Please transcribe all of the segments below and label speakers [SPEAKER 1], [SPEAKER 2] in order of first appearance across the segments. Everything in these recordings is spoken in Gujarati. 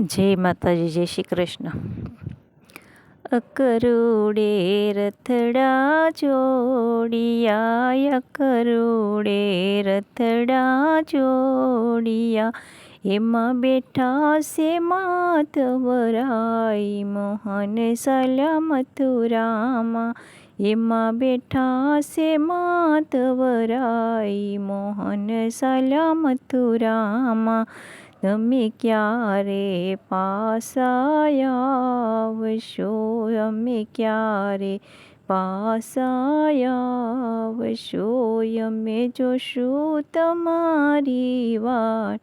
[SPEAKER 1] જય માતાજી, જય શ્રી કૃષ્ણ. અકરુડે રથડા જોડિયા, અકરુડે રથડા જોડિયા, એમાં બેઠા છે માતવરાય મોહન સલામતુરામાં એમાં બેઠા છે માતવરાય મોહન સલામતુરામાં તમે ક્યારે પાસાયાવશો? અમે ક્યારે પાસાયાવશો? અમે જોશું તમારી વાટ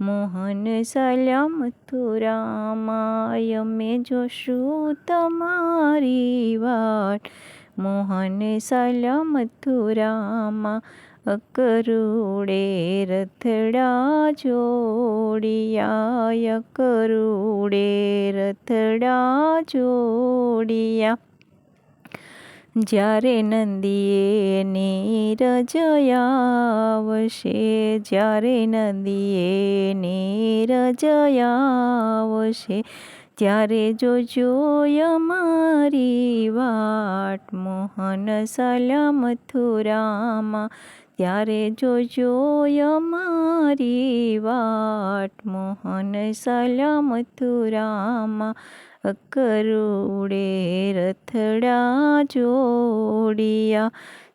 [SPEAKER 1] મોહન સલામતુરામાય અમે જોશું તમારી વાટ મોહન સલામતુરામા અકરુડે રથડા જોડિયા અકરૂડે રથડા જોડિયા જ્યારે નંદીએ નીરજયાવશે જ્યારે નંદીએ નીરજયાવશે ત્યારે જોજો અમારી વાટ મોહન સલામથુરામાં ત્યારે જોજો અમારી વાટ મોહન સલામતુરામાં અકરુડે રથડા જોડિયા.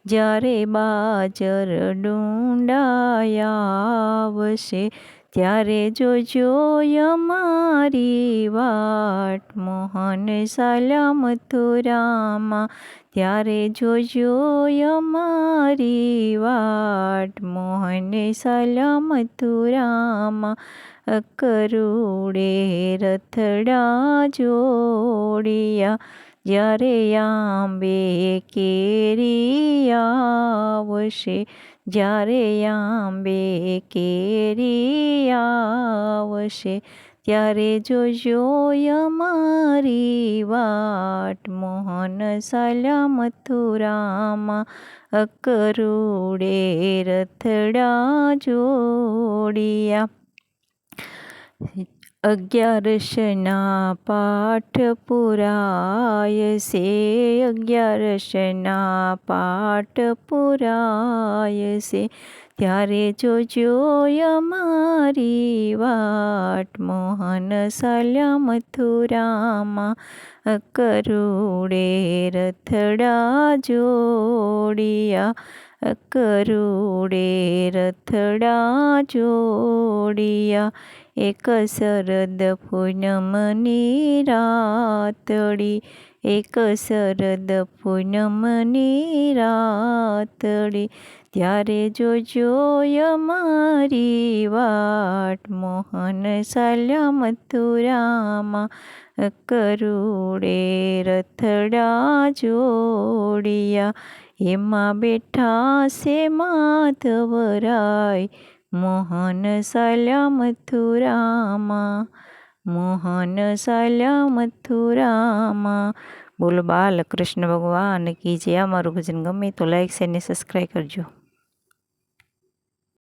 [SPEAKER 1] જ્યારે બાજર ડુંડાયાવશે ત્યારે જોજો અમારી વાટ, મોહન સલામતુરામાં ત્યારે જોજો અમારી વાટ, મોહન સલામતુરામાં અકરુડે રથડા જોડિયા જ્યારે આંબે કેરી આવશે, જ્યારે આંબે કેરી આવશે, ત્યારે જોજો અમારી વાટ, મોહન સલામતુરામાં અકરુડે રથડા જોડિયા. અગિયારસના પાઠ પુરાય છે અગિયારસના પાઠ પુરાય છે ત્યારે જોજો અમારી વાટ મોહન સલામથુરામાં કરુડે રથડા જોડિયા અકરુડે રથડા જોડિયા એક શરદ પૂનમની રાતડી, એક શરદ પૂનમની રાતડી. ત્યારે જોજો અમારી વાટ, મોહન સલામતુરામાં કરુડે રથડા જોડિયા. એમાં બેઠા છે માધવરાય મોહન સલામતુરામાં મોહન સલામતુરામાં બોલો બાલકૃષ્ણ ભગવાન કી જે અમારું ભજન ગમે તો લાઈક શેર ને સબસ્ક્રાઈબ કરજો.